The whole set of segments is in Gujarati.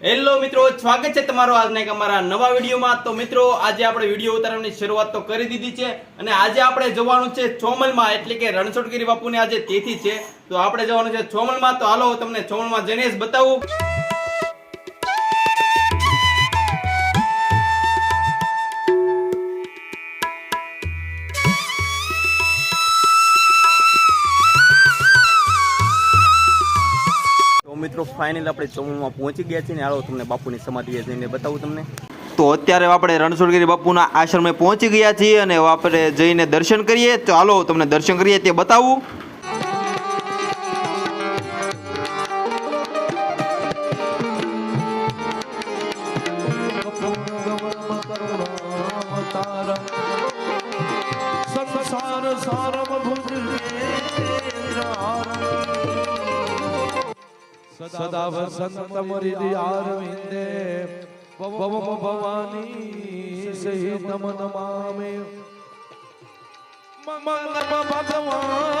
હેલો મિત્રો, સ્વાગત છે તમારો આજના એક અમારા નવા વિડીયોમાં. તો મિત્રો, આજે આપણે વીડિયો ઉતારવાની શરૂઆત તો કરી દીધી છે અને આજે આપણે જવાનું છે ચોમલમાં, એટલે કે રણછોડગીરી બાપુને આજે તેથી છે. તો આપણે જવાનું છે ચોમલમાં. તો હાલો તમને ચોમલમાં જઈને જ બતાવું. મિત્રો ફાઇનલ આપણે ચોમલમાં પહોંચી ગયા છીએ ને હાલો તમને બાપુની સમાધિએ જઈને બતાવું તમને. તો અત્યારે આપણે રણછોડગીરી બાપુના આશ્રમે પહોંચી ગયા છીએ અને આપણે જઈને દર્શન કરીએ. તો હાલો તમને દર્શન કરીએ તે બતાવું. સંસાર સારમ સદા વસંતમ હૃદયારવિંદે પવમ ભવાની નમ નમામે મંગલ ભગવાન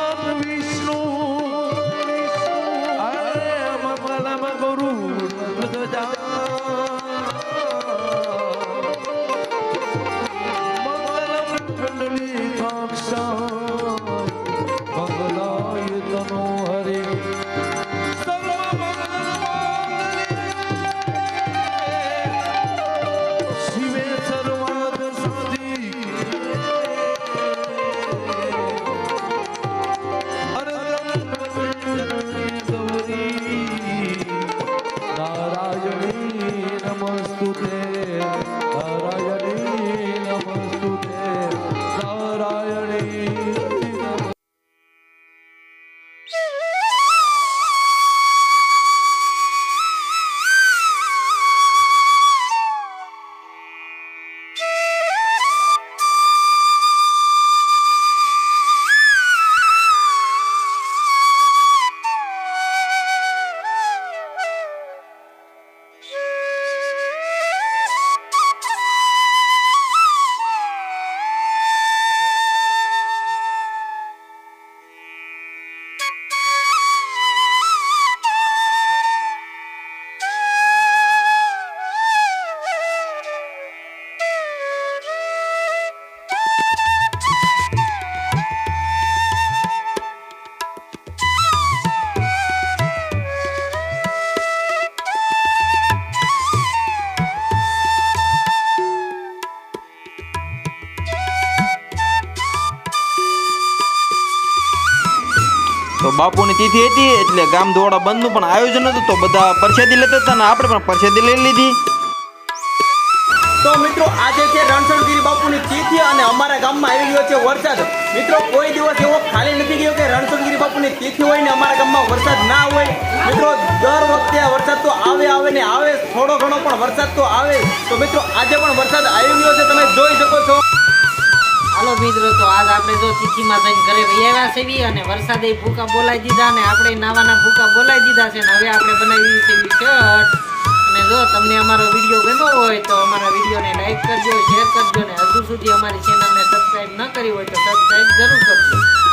તો બાપુની તિથિ હતી એટલે ગામ ધોળા બંધનું પણ આયોજન હતું, તો બધા પરસેદી લેતા હતા અને આપણે પણ પરસેદી લઈ લીધી. તો મિત્રો, આજે છે રણછોડગીરી બાપુની તિથિ અને અમારા ગામમાં આવી ગયો છે વરસાદ. મિત્રો, કોઈ દિવસ એવો ખાલી નથી ગયો કે રણછોડગીરી બાપુની તિથિ હોય ને અમારા ગામમાં વરસાદ ના હોય. મિત્રો, દર વખતે વરસાદ તો આવે આવે ને આવે, થોડો ઘણો પણ વરસાદ તો આવે. તો મિત્રો, આજે પણ વરસાદ આવી ગયો મિત્રો, તો આજ આપણે જો તિથિમાં જઈને ઘરે વહી આવ્યા છે અને વરસાદે ભૂકા બોલાવી દીધા ને આપણે નાવાના ભૂકા બોલાવી દીધા છે ને હવે આપણે બનાવી છે શર્ટ. અને જો તમને અમારો વીડિયો ગમ્યો હોય તો અમારા વિડીયોને લાઈક કરજો, શેર કરજો ને હજુ સુધી અમારી ચેનલને સબસ્ક્રાઈબ ન કરી હોય તો સબસ્ક્રાઈબ જરૂર કરજો.